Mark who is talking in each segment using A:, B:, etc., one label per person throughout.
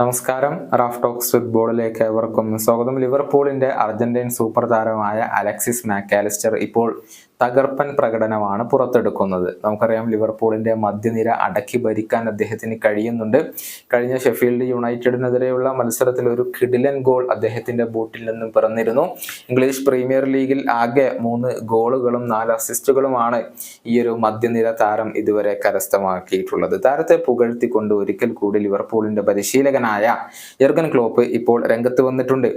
A: നമസ്കാരം. Raf talks ഫുട്ബോളിലേക്ക് ഏവർക്കും സ്വാഗതം. ലിവർപൂളിന്റെ അർജന്റീൻ സൂപ്പർ താരമായ അലക്സിസ് മാക്കാലിസ്റ്റർ ഇപ്പോൾ തകർപ്പൻ പ്രകടനമാണ് പുറത്തെടുക്കുന്നത്. നമുക്കറിയാം ലിവർപൂളിന്റെ മധ്യനിര അടക്കി ഭരിക്കാൻ അദ്ദേഹത്തിന് കഴിയുന്നുണ്ട്. കഴിഞ്ഞ ഷെഫീൽഡ് യുണൈറ്റഡിനെതിരെയുള്ള മത്സരത്തിൽ ഒരു കിഡിലൻ ഗോൾ അദ്ദേഹത്തിന്റെ ബൂട്ടിൽ നിന്നും പിറന്നിരുന്നു. ഇംഗ്ലീഷ് പ്രീമിയർ ലീഗിൽ ആകെ മൂന്ന് ഗോളുകളും നാല് അസിസ്റ്റുകളുമാണ് ഈ ഒരു മധ്യനിര താരം ഇതുവരെ കരസ്ഥമാക്കിയിട്ടുള്ളത്. താരത്തെ പുകഴ്ത്തിക്കൊണ്ട് ഒരിക്കൽ കൂടി ലിവർപൂളിന്റെ പരിശീലകനായ യർഗൻ ക്ലോപ്പ് ഇപ്പോൾ രംഗത്ത് വന്നിട്ടുണ്ട്.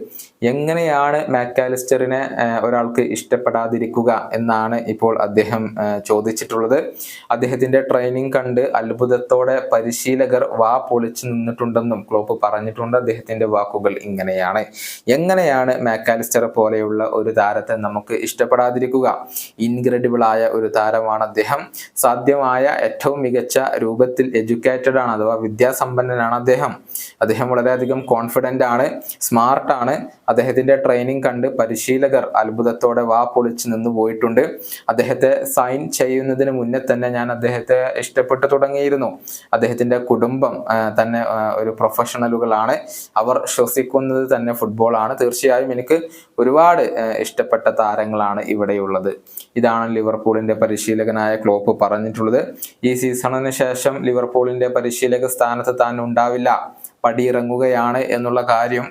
A: എങ്ങനെയാണ് മാക്കാലിസ്റ്ററിനെ ഒരാൾക്ക് ഇഷ്ടപ്പെടാതിരിക്കുക എന്നാണ് ഇപ്പോൾ അദ്ദേഹം ചോദിച്ചിട്ടുള്ളത്. അദ്ദേഹത്തിന്റെ ട്രെയിനിങ് കണ്ട് അത്ഭുതത്തോടെ പരിശീലകർ വാ പൊളിച്ചു നിന്നിട്ടുണ്ടെന്നും ക്ലോപ്പ് പറഞ്ഞിട്ടുണ്ട്. അദ്ദേഹത്തിന്റെ വാക്കുകൾ ഇങ്ങനെയാണ്. എങ്ങനെയാണ് മാക്കാലിസ്റ്റർ പോലെയുള്ള ഒരു താരത്തെ നമുക്ക് ഇഷ്ടപ്പെടാതിരിക്കുക? ഇൻക്രെഡിബിൾ ആയ ഒരു താരമാണ് അദ്ദേഹം. സാധ്യമായ ഏറ്റവും മികച്ച രൂപത്തിൽ എഡ്യൂക്കേറ്റഡ് ആണ് അഥവാ വിദ്യാസമ്പന്നനാണ് അദ്ദേഹം. അദ്ദേഹം വളരെയധികം കോൺഫിഡന്റ് ആണ് സ്മാർട്ട് ആണ്. അദ്ദേഹത്തിന്റെ ട്രെയിനിങ് കണ്ട് പരിശീലകർ അത്ഭുതത്തോടെ വാ പൊളിച്ച് നിന്ന് പോയിട്ടുണ്ട്. അദ്ദേഹത്തെ സൈൻ ചെയ്യുന്നതിന് മുന്നേ തന്നെ ഞാൻ അദ്ദേഹത്തെ ഇഷ്ടപ്പെട്ടു തുടങ്ങിയിരുന്നു. അദ്ദേഹത്തിന്റെ കുടുംബം തന്നെ ഒരു പ്രൊഫഷണലുകളാണ് അവർ ശ്വസിക്കുന്നത് തന്നെ ഫുട്ബോളാണ് തീർച്ചയായും എനിക്ക് ഒരുപാട് ഇഷ്ടപ്പെട്ട താരങ്ങളാണ് ഇവിടെയുള്ളത്. ഇതാണ് ലിവർപൂളിന്റെ പരിശീലകനായ ക്ലോപ്പ് പറഞ്ഞിട്ടുള്ളത്. ഈ സീസണിന് ശേഷം ലിവർപൂളിന്റെ പരിശീലക സ്ഥാനത്ത് താൻ ഉണ്ടാവില്ല. പടിയിറങ്ങുകയാണ് എന്നുള്ള കാര്യം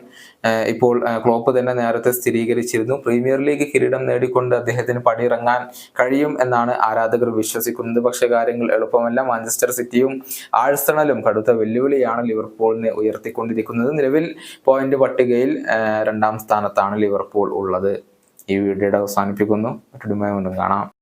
A: ഇപ്പോൾ ക്ലോപ്പ് തന്നെ നേരത്തെ സ്ഥിരീകരിച്ചിരുന്നു. പ്രീമിയർ ലീഗ് കിരീടം നേടിക്കൊണ്ട് അദ്ദേഹത്തിന് പടിയിറങ്ങാൻ കഴിയും എന്നാണ് ആരാധകർ വിശ്വസിക്കുന്നത്. പക്ഷെ കാര്യങ്ങൾ എളുപ്പമല്ല. മാഞ്ചസ്റ്റർ സിറ്റിയും ആഴ്സണലും കടുത്ത വെല്ലുവിളിയാണ് ലിവർപൂളിനെ ഉയർത്തിക്കൊണ്ടിരിക്കുന്നത്. നിലവിൽ പോയിന്റ് പട്ടികയിൽ രണ്ടാം സ്ഥാനത്താണ് ലിവർപൂൾ ഉള്ളത്. ഈ വീഡിയോയുടെ അവസാനിപ്പിക്കുന്നു. മറ്റൊരു കാണാം.